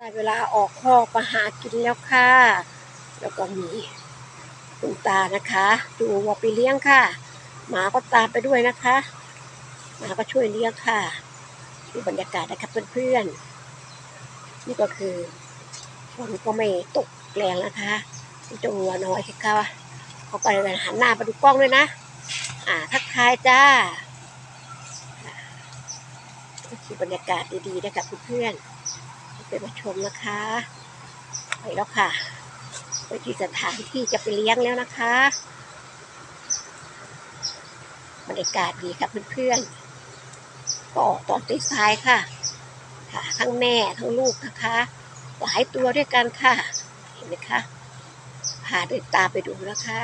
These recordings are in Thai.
ได้เวลาออกคอกมาหากินแล้วค่ะ แล้วก็มีคุณตานะคะ ดูวัวไปเลี้ยงค่ะ หมาก็ตามไปด้วยนะคะ หมาก็ช่วยเลี้ยงค่ะดูบรรยากาศนะครับเพื่อนๆ นี่ก็คือฝนก็ไม่ตกแรงนะคะเจ้าวัวน้อยที่เขาเขาก็เลยหันหน้ามาดูกล้องด้วยนะ อ่า ทักทายจ้าก็คือบรรยากาศดีๆนะครับเพื่อนๆ ไปมาชมนะคะ ไปแล้วค่ะ ไปที่สถานที่จะไปเลี้ยงแล้วนะคะบรรยากาศดีครับเพื่อนๆ ก็ออกตอนตีสายค่ะ ค่ะ ทั้งแม่ทั้งลูกนะคะ หลายตัวด้วยกันค่ะ เห็นไหมคะพาเดินตามไปดูนะคะ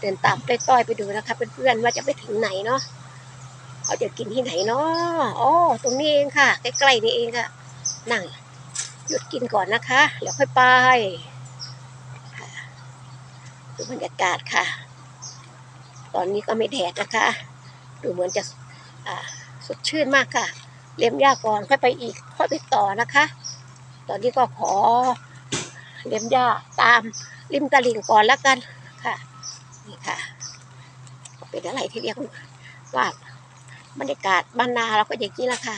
เดินตามต้อยไปดูนะคะเพื่อนๆว่าจะไปถึงไหนเนาะเขาจะกินที่ไหนเนาะอ๋อตรงนี้เองค่ะ ใกล้ๆนี่เองค่ะนั่ง หยุดกินก่อนนะคะแล้วค่อยไปดูบรรยากาศค่ะ ตอนนี้ก็ไม่แดดนะคะ ดูเหมือนจะสดชื่นมากค่ะ เลี้ยมหญ้าก่อนค่อยไปอีกค่อยไปต่อนะคะ ตอนนี้ก็ขอเลี้ยมหญ้าตามริมตลิ่งก่อนแล้วกันค่ะนี่ค่ะเป็นอะไรที่เรียกว่าบรรยากาศบ้านนาเราก็อย่างนี้ละค่ะ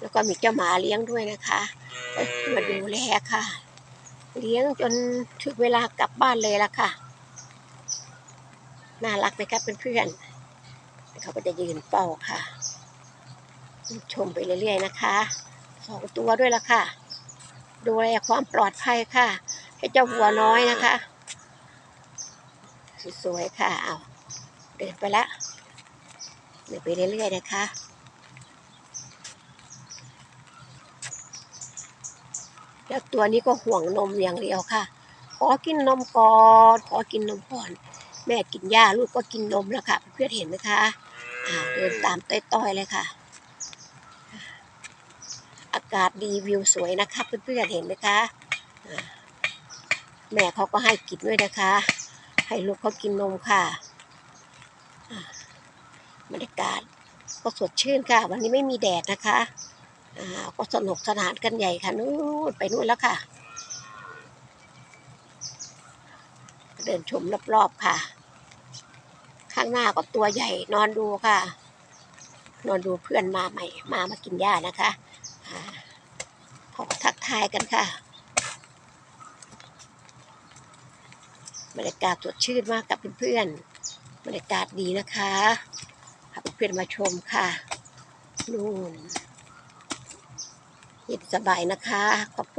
แล้วก็มีเจ้าหมาเลี้ยงด้วยนะคะ มาดูแลค่ะ เลี้ยงจนถึงเวลากลับบ้านเลยละค่ะ น่ารักไหมครับเพื่อนๆเขาก็จะยืนเฝ้าค่ะ ชมไปเรื่อยๆนะคะสองตัวด้วยละค่ะ ดูแลความปลอดภัยค่ะ ให้เจ้าวัวน้อยนะคะ สวยๆค่ะ เอาเดินไปละเดินไปเรื่อยๆนะคะ แล้วตัวนี้ก็ห่วงนมอย่างเดียวค่ะ ขอกินนมก่อนขอกินนมก่อน แม่กินหญ้าลูกก็กินนมแล้วค่ะ เพื่อนเห็นไหมคะอ้าวเดินตามต้อยๆเลยค่ะ อากาศดีวิวสวยนะคะเพื่อนๆเห็นไหมคะแม่เขาก็ให้กินด้วยนะคะ ให้ลูกเขากินนมค่ะอ่าบรรยากาศก็สดชื่นค่ะ วันนี้ไม่มีแดดนะคะ ก็สนุกสนานกันใหญ่ค่ะนู่นไปนู่นแล้วค่ะ เดินชมรอบๆค่ะ ข้างหน้าก็ตัวใหญ่นอนดูค่ะ นอนดูเพื่อนมาใหม่ มามากินหญ้านะคะอ่าขอทักทายกันค่ะบรรยากาศสดชื่นมากกับเพื่อนๆบรรยากาศดีนะคะพาเพื่อนมาชมค่ะนู่น เย็นสบายนะคะ ขอบคุณ